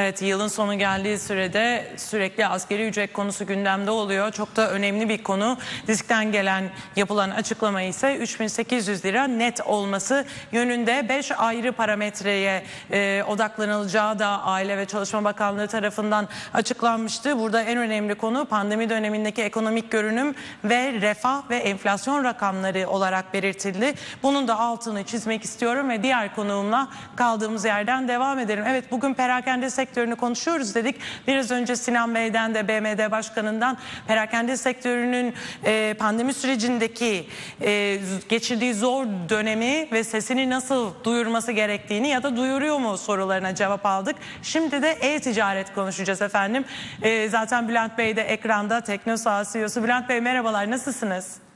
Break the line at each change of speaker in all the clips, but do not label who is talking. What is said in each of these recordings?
Evet yılın sonu geldiği sürede sürekli asgari ücret konusu gündemde oluyor. Çok da önemli bir konu. Diskten gelen yapılan açıklama ise 3800 lira net olması yönünde 5 ayrı parametreye e, odaklanılacağı da Aile ve Çalışma Bakanlığı tarafından açıklanmıştı. Burada en önemli konu pandemi dönemindeki ekonomik görünüm ve refah ve enflasyon rakamları olarak belirtildi. Bunun da altını çizmek istiyorum ve diğer konuğumla kaldığımız yerden devam edelim. Evet bugün perakende sektörünü konuşuyoruz dedik. Biraz önce Sinan Bey'den de BMD Başkanı'ndan perakende sektörünün e, pandemi sürecindeki e, geçirdiği zor dönemi ve sesini nasıl duyurması gerektiğini ya da duyuruyor mu sorularına cevap aldık. Şimdi de e-ticaret konuşacağız efendim. E, zaten Bülent Bey de ekranda Teknosa CEO'su. Bülent Bey merhabalar nasılsınız?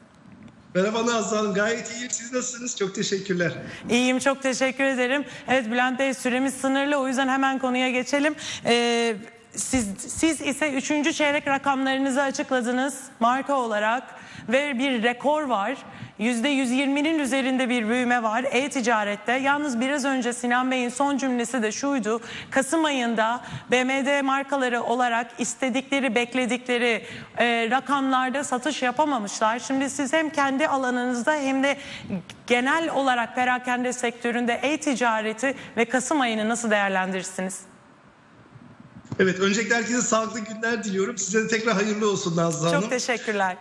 Merhaba Nazlı Hanım. Gayet iyiyim. Siz nasılsınız? Çok teşekkürler.
İyiyim çok teşekkür ederim. Evet Bülent Bey süremiz sınırlı o yüzden hemen konuya geçelim. Ee, siz, siz ise 3. çeyrek rakamlarınızı açıkladınız marka olarak ve bir rekor var. %120'nin üzerinde bir büyüme var e-ticarette. Yalnız biraz önce Sinan Bey'in son cümlesi de şuydu. Kasım ayında BMD markaları olarak istedikleri, bekledikleri e, rakamlarda satış yapamamışlar. Şimdi siz hem kendi alanınızda hem de genel olarak perakende sektöründe e-ticareti ve Kasım ayını nasıl değerlendirirsiniz?
Evet, öncelikle herkese sağlıklı günler diliyorum. Size de tekrar hayırlı olsun Nazlı Hanım.
Çok teşekkürler.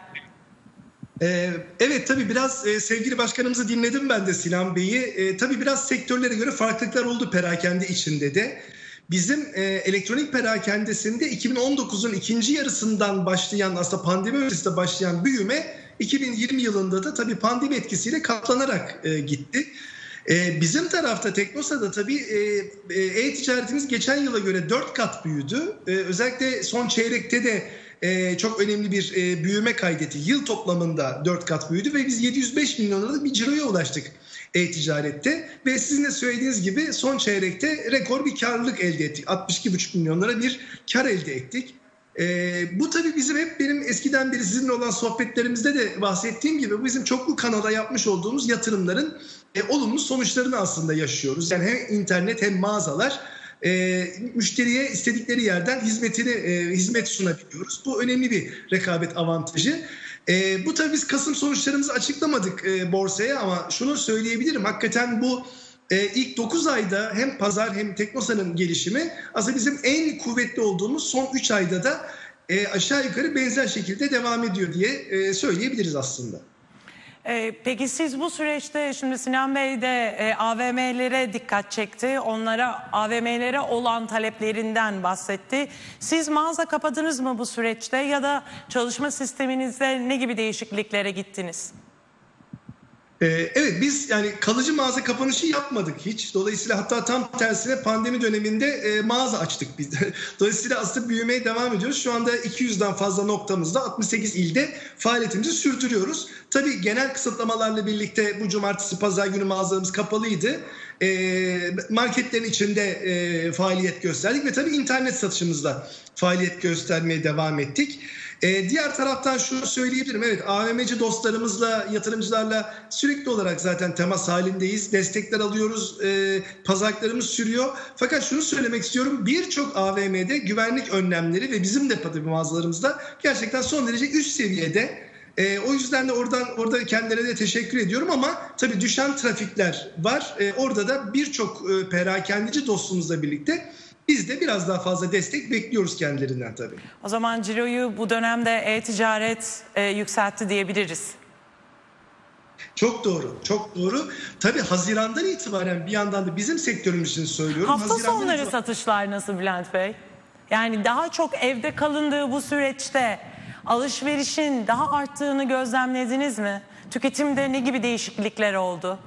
Ee, evet tabii biraz e, sevgili başkanımızı dinledim ben de Sinan Bey'i. E, tabii biraz sektörlere göre farklılıklar oldu perakende içinde de. Bizim e, elektronik perakendesinde 2019'un ikinci yarısından başlayan aslında pandemi öncesinde başlayan büyüme 2020 yılında da tabii pandemi etkisiyle katlanarak e, gitti. E, bizim tarafta Teknosa'da tabii e, e-ticaretimiz geçen yıla göre 4 kat büyüdü. E, özellikle son çeyrekte de e, çok önemli bir e, büyüme kaydetti. Yıl toplamında 4 kat büyüdü ve biz 705 milyon liralık bir ciroya ulaştık e-ticarette. Ve sizin de söylediğiniz gibi son çeyrekte rekor bir karlılık elde ettik. 62,5 milyon lira bir kar elde ettik. Ee, bu tabii bizim hep benim eskiden beri sizinle olan sohbetlerimizde de bahsettiğim gibi bu bizim çoklu kanala yapmış olduğumuz yatırımların e, olumlu sonuçlarını aslında yaşıyoruz. Yani hem internet hem mağazalar e, müşteriye istedikleri yerden hizmetini e, hizmet sunabiliyoruz. Bu önemli bir rekabet avantajı. E, bu tabii biz Kasım sonuçlarımızı açıklamadık e, borsaya ama şunu söyleyebilirim. Hakikaten bu e, ilk 9 ayda hem pazar hem Teknosa'nın gelişimi aslında bizim en kuvvetli olduğumuz son 3 ayda da e, aşağı yukarı benzer şekilde devam ediyor diye e, söyleyebiliriz aslında.
Ee, peki siz bu süreçte şimdi Sinan Bey de e, AVM'lere dikkat çekti. Onlara AVM'lere olan taleplerinden bahsetti. Siz mağaza kapadınız mı bu süreçte ya da çalışma sisteminizde ne gibi değişikliklere gittiniz?
Ee, Evet biz yani kalıcı mağaza kapanışı yapmadık hiç. Dolayısıyla hatta tam tersine pandemi döneminde e, mağaza açtık biz. Dolayısıyla aslında büyümeye devam ediyoruz. Şu anda 200'den fazla noktamızda 68 ilde faaliyetimizi sürdürüyoruz. Tabii genel kısıtlamalarla birlikte bu cumartesi pazar günü mağazalarımız kapalıydı. E, marketlerin içinde e, faaliyet gösterdik ve tabii internet satışımızda faaliyet göstermeye devam ettik. Ee, diğer taraftan şunu söyleyebilirim. Evet AVM'ci dostlarımızla, yatırımcılarla sürekli olarak zaten temas halindeyiz. Destekler alıyoruz. E, pazarlıklarımız sürüyor. Fakat şunu söylemek istiyorum. Birçok AVM'de güvenlik önlemleri ve bizim de tabii mağazalarımızda gerçekten son derece üst seviyede. E, o yüzden de oradan orada kendilerine de teşekkür ediyorum ama tabii düşen trafikler var. E, orada da birçok e, perakendeci dostumuzla birlikte biz de biraz daha fazla destek bekliyoruz kendilerinden tabii.
O zaman ciroyu bu dönemde e-ticaret e, yükseltti diyebiliriz.
Çok doğru, çok doğru. Tabii Haziran'dan itibaren bir yandan da bizim sektörümüz için söylüyorum.
Hafta
Haziran'dan
sonları
itibaren-
satışlar nasıl Bülent Bey? Yani daha çok evde kalındığı bu süreçte alışverişin daha arttığını gözlemlediniz mi? Tüketimde ne gibi değişiklikler oldu?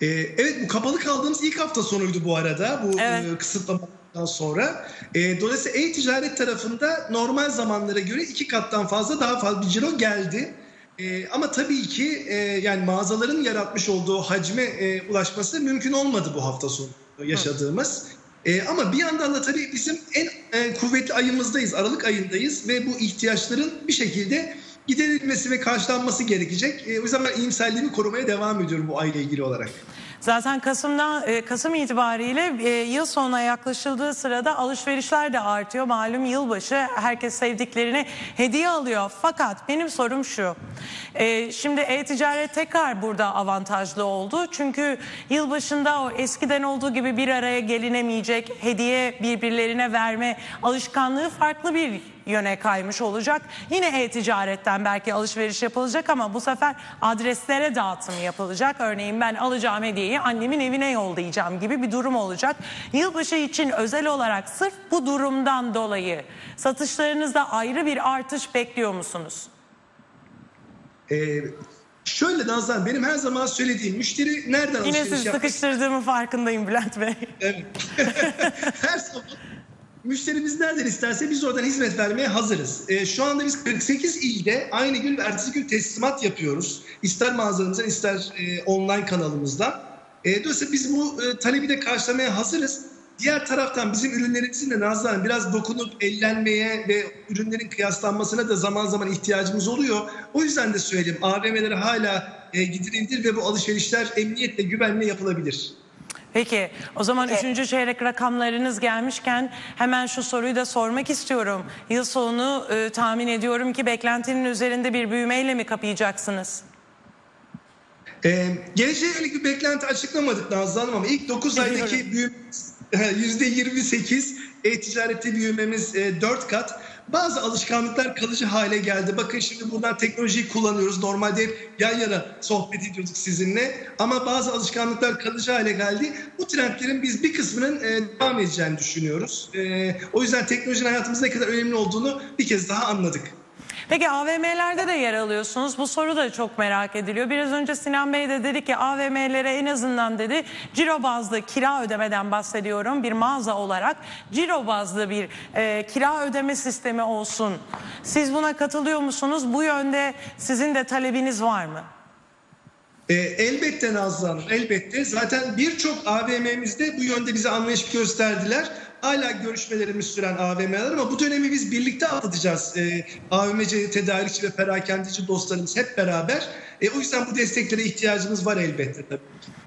Ee, evet bu kapalı kaldığımız ilk hafta sonuydu bu arada bu
Evet.
e, kısıtlamadan sonra. E, dolayısıyla e-ticaret tarafında normal zamanlara göre iki kattan fazla daha fazla bir ciro geldi. E, ama tabii ki e, yani mağazaların yaratmış olduğu hacme e, ulaşması mümkün olmadı bu hafta sonu yaşadığımız. E, ama bir yandan da tabii bizim en e, kuvvetli ayımızdayız, Aralık ayındayız ve bu ihtiyaçların bir şekilde giderilmesi ve karşılanması gerekecek. E, o yüzden ben iyimserliğimi korumaya devam ediyorum bu ayla ilgili olarak.
Zaten Kasım'dan e, Kasım itibariyle e, yıl sonuna yaklaşıldığı sırada alışverişler de artıyor. Malum yılbaşı herkes sevdiklerine hediye alıyor. Fakat benim sorum şu. E, şimdi e-ticaret tekrar burada avantajlı oldu. Çünkü yılbaşında o eskiden olduğu gibi bir araya gelinemeyecek hediye birbirlerine verme alışkanlığı farklı bir yöne kaymış olacak. Yine e-ticaretten belki alışveriş yapılacak ama bu sefer adreslere dağıtım yapılacak. Örneğin ben alacağım hediyeyi annemin evine yollayacağım gibi bir durum olacak. Yılbaşı için özel olarak sırf bu durumdan dolayı satışlarınızda ayrı bir artış bekliyor musunuz?
Ee, şöyle Nazan benim her zaman söylediğim müşteri nereden
Yine
alışveriş
sizi
yapmak
sıkıştırdığımı farkındayım Bülent Bey.
Evet. Müşterimiz nereden isterse biz oradan hizmet vermeye hazırız. Ee, şu anda biz 48 ilde aynı gün ve ertesi gün teslimat yapıyoruz. İster mağazamızdan ister e, online kanalımızdan. E, dolayısıyla biz bu e, talebi de karşılamaya hazırız. Diğer taraftan bizim ürünlerimizin de Nazlı biraz dokunup ellenmeye ve ürünlerin kıyaslanmasına da zaman zaman ihtiyacımız oluyor. O yüzden de söyledim AVM'lere hala e, gidilebilir ve bu alışverişler emniyetle güvenle yapılabilir.
Peki o zaman üçüncü çeyrek rakamlarınız gelmişken hemen şu soruyu da sormak istiyorum. Yıl sonu e, tahmin ediyorum ki beklentinin üzerinde bir büyümeyle mi kapayacaksınız?
Ee, geleceğe yönelik bir beklenti açıklamadık Nazlı Hanım ama ilk 9 aydaki büyümemiz %28, e-ticarette büyümemiz 4 kat. Bazı alışkanlıklar kalıcı hale geldi. Bakın şimdi buradan teknolojiyi kullanıyoruz. Normalde hep yan yana sohbet ediyorduk sizinle. Ama bazı alışkanlıklar kalıcı hale geldi. Bu trendlerin biz bir kısmının e, devam edeceğini düşünüyoruz. E, o yüzden teknolojinin hayatımızda ne kadar önemli olduğunu bir kez daha anladık.
Peki AVM'lerde de yer alıyorsunuz. Bu soru da çok merak ediliyor. Biraz önce Sinan Bey de dedi ki AVM'lere en azından dedi ciro bazlı kira ödemeden bahsediyorum. Bir mağaza olarak ciro bazlı bir e, kira ödeme sistemi olsun. Siz buna katılıyor musunuz? Bu yönde sizin de talebiniz var mı?
E, elbette Nazlı Hanım, elbette. Zaten birçok AVM'mizde bu yönde bize anlayış gösterdiler. Hala görüşmelerimiz süren AVM'ler ama bu dönemi biz birlikte atlatacağız. E, AVM'ci, tedarikçi ve perakendeci dostlarımız hep beraber. E, o yüzden bu desteklere ihtiyacımız var elbette tabii.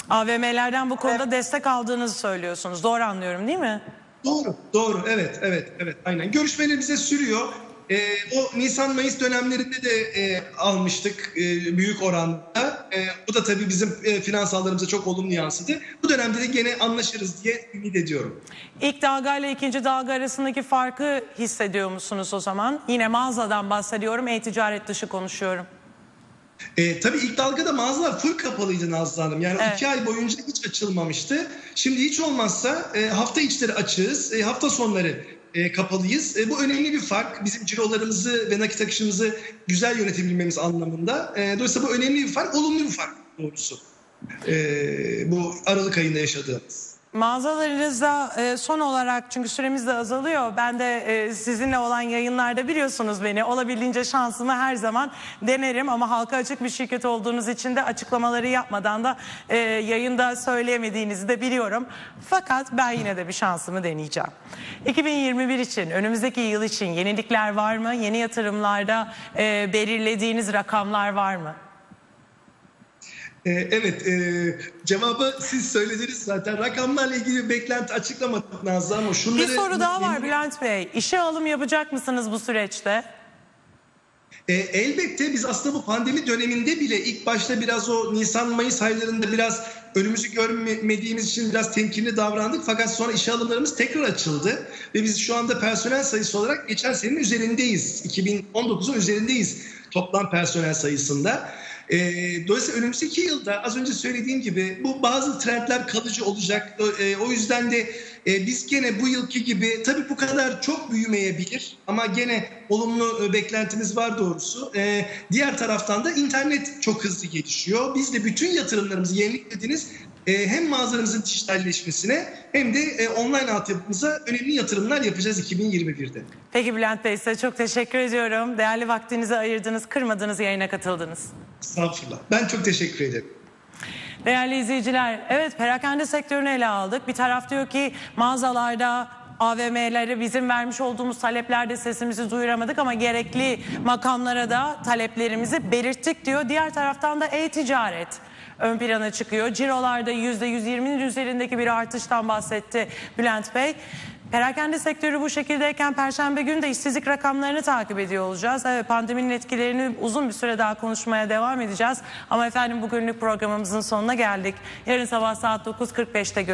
AVM'lerden bu konuda destek aldığınızı söylüyorsunuz. Doğru anlıyorum değil mi?
Doğru, doğru. Evet, evet, evet. Aynen. Görüşmelerimize sürüyor. E, o Nisan-Mayıs dönemlerinde de e, almıştık e, büyük oranda. E, bu da tabii bizim e, finansallarımıza çok olumlu yansıdı. Bu dönemde de gene anlaşırız diye ümit ediyorum.
İlk dalga ile ikinci dalga arasındaki farkı hissediyor musunuz o zaman? Yine mağazadan bahsediyorum, e-ticaret dışı konuşuyorum.
E, tabii ilk dalgada mağazalar full kapalıydı Nazlı Hanım. Yani
Evet.
iki ay boyunca hiç açılmamıştı. Şimdi hiç olmazsa e, hafta içleri açığız, e, hafta sonları e, kapalıyız. E, bu önemli bir fark. Bizim cirolarımızı ve nakit akışımızı güzel yönetebilmemiz anlamında. E, dolayısıyla bu önemli bir fark, olumlu bir fark doğrusu. E, bu Aralık ayında yaşadığımız.
Mağazalarınızda e, son olarak çünkü süremiz de azalıyor. Ben de e, sizinle olan yayınlarda biliyorsunuz beni. Olabildiğince şansımı her zaman denerim ama halka açık bir şirket olduğunuz için de açıklamaları yapmadan da e, yayında söyleyemediğinizi de biliyorum. Fakat ben yine de bir şansımı deneyeceğim. 2021 için, önümüzdeki yıl için yenilikler var mı? Yeni yatırımlarda e, belirlediğiniz rakamlar var mı?
E, evet, e, cevabı siz söylediniz zaten. Rakamlarla ilgili bir beklenti açıklamadık Nazlı ama şunları...
Bir soru daha var Bülent Bey. İşe alım yapacak mısınız bu süreçte?
E, elbette biz aslında bu pandemi döneminde bile ilk başta biraz o Nisan-Mayıs aylarında biraz önümüzü görmediğimiz için biraz temkinli davrandık. Fakat sonra işe alımlarımız tekrar açıldı. Ve biz şu anda personel sayısı olarak geçen senenin üzerindeyiz. 2019'un üzerindeyiz toplam personel sayısında. E, dolayısıyla önümüzdeki yılda az önce söylediğim gibi bu bazı trendler kalıcı olacak. E, o yüzden de e, biz gene bu yılki gibi tabii bu kadar çok büyümeyebilir ama gene olumlu e, beklentimiz var doğrusu. E, diğer taraftan da internet çok hızlı gelişiyor. Biz de bütün yatırımlarımızı yenilediniz. E, hem mağazalarımızın dijitalleşmesine hem de e, online altyapımıza önemli yatırımlar yapacağız 2021'de.
Peki Bülent Bey size çok teşekkür ediyorum. Değerli vaktinizi ayırdınız, kırmadınız, yayına katıldınız.
Estağfurullah. Ben çok teşekkür ederim.
Değerli izleyiciler, evet perakende sektörünü ele aldık. Bir taraf diyor ki mağazalarda AVM'lere bizim vermiş olduğumuz taleplerde sesimizi duyuramadık ama gerekli makamlara da taleplerimizi belirttik diyor. Diğer taraftan da e-ticaret ön plana çıkıyor. Cirolarda %120'nin üzerindeki bir artıştan bahsetti Bülent Bey. Perakende sektörü bu şekildeyken Perşembe günü de işsizlik rakamlarını takip ediyor olacağız. Evet pandeminin etkilerini uzun bir süre daha konuşmaya devam edeceğiz. Ama efendim bugünlük programımızın sonuna geldik. Yarın sabah saat 9.45'te görüşürüz.